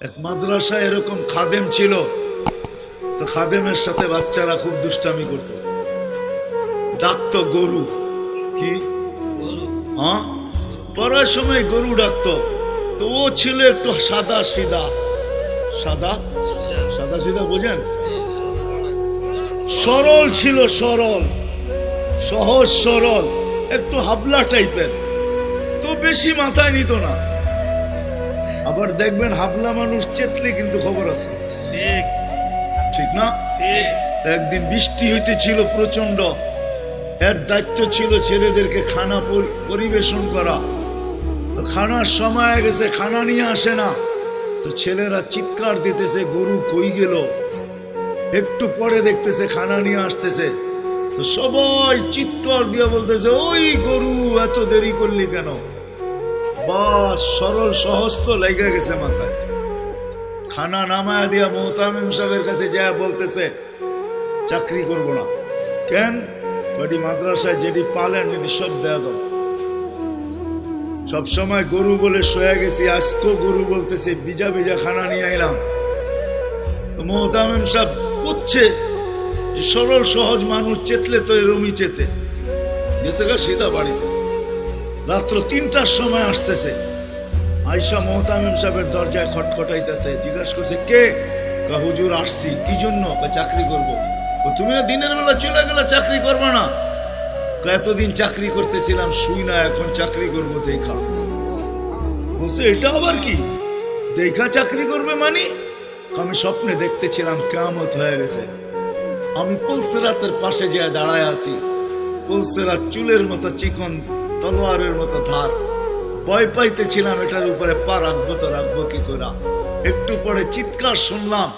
এক মাদ্রাসায় এরকম খাদেম ছিল, তো খাদেমের সাথে বাচ্চারা খুব দুষ্টামি করত। ডাকতো গরু। কি? হ্যাঁ? পড়ার সময় গরু ডাকতো। তো ও ছিল একটু সাদা সিদা। সাদা? সাদা সিধা বোঝেন? সরল ছিল, সরল। সহজ সরল। একটু হাবলা টাইপের। তো বেশি মাথায় নিত না। আবার দেখবেন হাবলা মানুষ চেতলে কিন্তু খবর আছে। ঠিক। ঠিক না? একদিন বৃষ্টি হইতেছিল প্রচণ্ড এর দায়িত্ব ছিল ছেলেদেরকে খানা পরিবেশন করা। তো খানার সময় গেছে খানা নিয়ে আসে না। তো ছেলেরা চিৎকার দিতেছে গরু কই গেল? একটু পরে দেখতেছে খানা নিয়ে আসতেছে। তো সবাই চিৎকার দিয়ে বলতেছে ওই গরু এত দেরি করলি কেন? বাস সরল সহজ তো লেগে গেছে মাথায়। খানা নামায়া দিয়া মোহতামিম সাহেবের কাছে যা বলতেছে, চাকরি করব না। কেন? কটি মাদ্রাসায় যেটি পালেন এটি সব দাও। সবসময় গরু বলে শোয়া গেছি, আজকেও গরু বলতেছে বিজা বিজা খানা নিয়ে তো মোহতামিম সাহেব বুঝছে সরল সহজ মানুষ চেতলে তো এরমই চেতে। গেছে গা সীতা বাড়িতে। রাত্র তিনটার সময় আসতেছে। আইসা মোহতামিম সাহেবের দরজায় খটখটাইতেছে, জিজ্ঞাসা করছে, কে? হুজুর, আসছি। কি জন্য? চাকরি করব। তুমি দিনের বেলা চলে গেলে চাকরি করবে না? এতদিন চাকরি করতেছিলাম, শুই না, এখন চাকরি করব, দেখা। বলছে, এটা আবার কি? দেখা চাকরি করবে মানে? আমি স্বপ্নে দেখতেছিলাম কেমত হয়ে গেছে। আমি পুলসেরাতের পাশে যে দাঁড়ায় আছি। পুলসেরাত চুলের মতো চিকন তলোয়ারের মতো ধার। ভয় পাইতেছিলাম এটার উপরে পা রাখব তো রাখব কি করে? একটু পরে চিৎকার শুনলাম